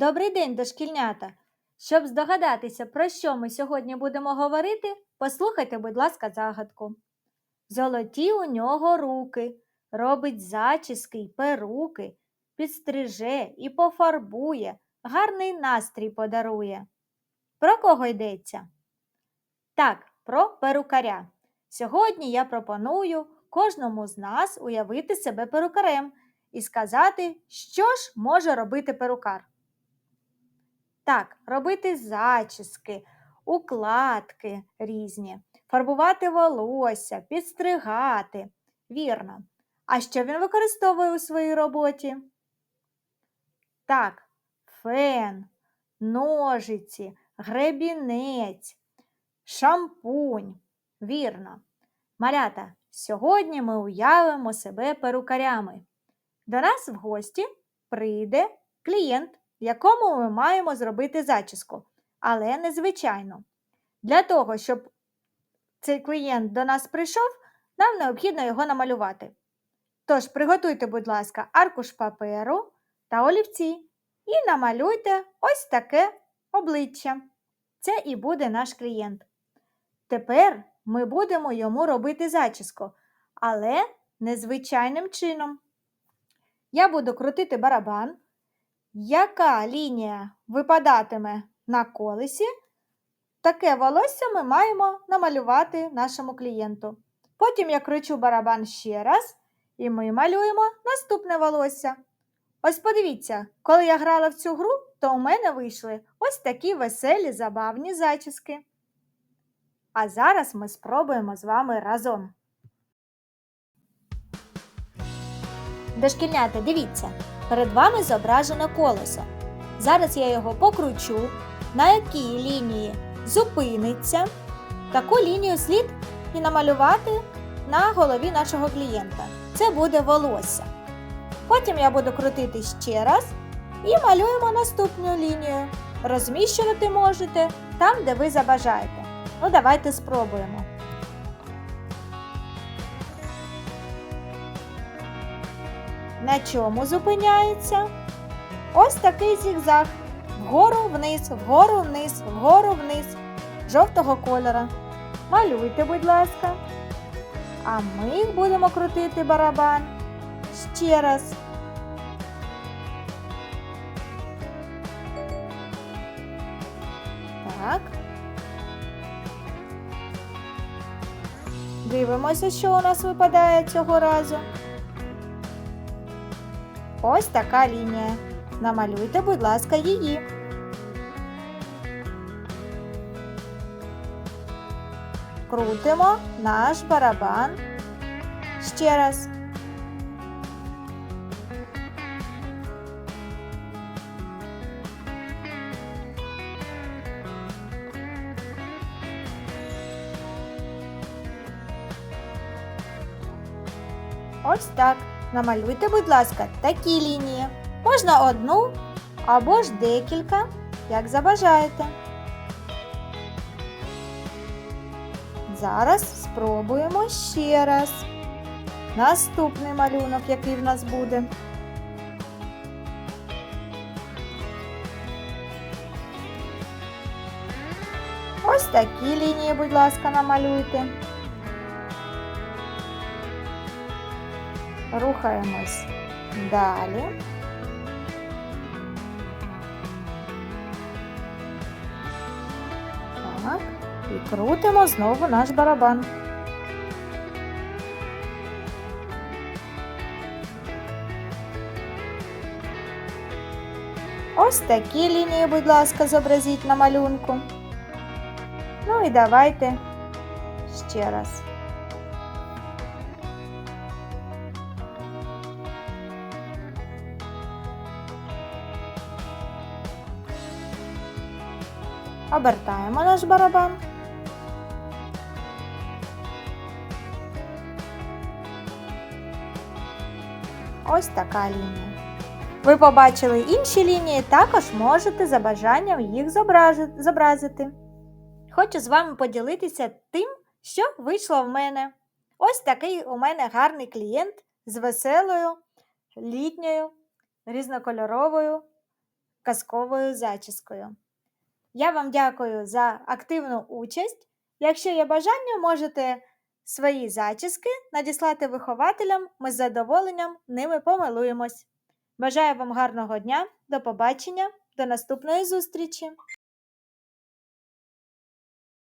Добрий день, дошкільнята! Щоб здогадатися, про що ми сьогодні будемо говорити, послухайте, будь ласка, загадку. Золоті у нього руки, робить зачіски й перуки, підстриже і пофарбує, гарний настрій подарує. Про кого йдеться? Так, про перукаря. Сьогодні я пропоную кожному з нас уявити себе перукарем і сказати, що ж може робити перукар. Так, робити зачіски, укладки різні, фарбувати волосся, підстригати. Вірно. А що він використовує у своїй роботі? Так, фен, ножиці, гребінець, шампунь. Вірно. Малята, сьогодні ми уявимо себе перукарями. До нас в гості прийде клієнт, якому ми маємо зробити зачіску, але незвичайно. Для того, щоб цей клієнт до нас прийшов, нам необхідно його намалювати. Тож приготуйте, будь ласка, аркуш паперу та олівці і намалюйте ось таке обличчя. Це і буде наш клієнт. Тепер ми будемо йому робити зачіску, але незвичайним чином. Я буду крутити барабан. Яка лінія випадатиме на колесі, таке волосся ми маємо намалювати нашому клієнту. Потім я кручу барабан ще раз, і ми малюємо наступне волосся. Ось подивіться, коли я грала в цю гру, то у мене вийшли ось такі веселі забавні зачіски. А зараз ми спробуємо з вами разом. Дошкільнята, дивіться, перед вами зображено колесо. Зараз я його покручу, на якій лінії зупиниться. Таку лінію слід і намалювати на голові нашого клієнта. Це буде волосся. Потім я буду крутити ще раз і малюємо наступну лінію. Розміщувати можете там, де ви забажаєте. Ну, давайте спробуємо. На чому зупиняється? Ось такий зігзаг. Вгору вниз, вгору вниз, вгору вниз, жовтого кольора. Малюйте, будь ласка. А ми будемо крутити барабан ще раз. Так. Дивимося, що у нас випадає цього разу. Ось така лінія. Намалюйте, будь ласка, її. Крутимо наш барабан ще раз. Ось так. Намалюйте, будь ласка, такі лінії. Можна одну або ж декілька, як забажаєте. Зараз спробуємо ще раз. Наступний малюнок, який в нас буде. Ось такі лінії, будь ласка, намалюйте. Рухаємось далі. Так, і крутимо знову наш барабан. Ось такі лінії, будь ласка, зобразіть на малюнку. Ну і давайте ще раз. Обертаємо наш барабан. Ось така лінія. Ви побачили інші лінії, також можете за бажанням їх зобразити. Хочу з вами поділитися тим, що вийшло в мене. Ось такий у мене гарний клієнт з веселою, літньою, різнокольоровою казковою зачіскою. Я вам дякую за активну участь. Якщо є бажання, можете свої зачіски надіслати вихователям, ми з задоволенням ними помилуємось. Бажаю вам гарного дня, до побачення, до наступної зустрічі!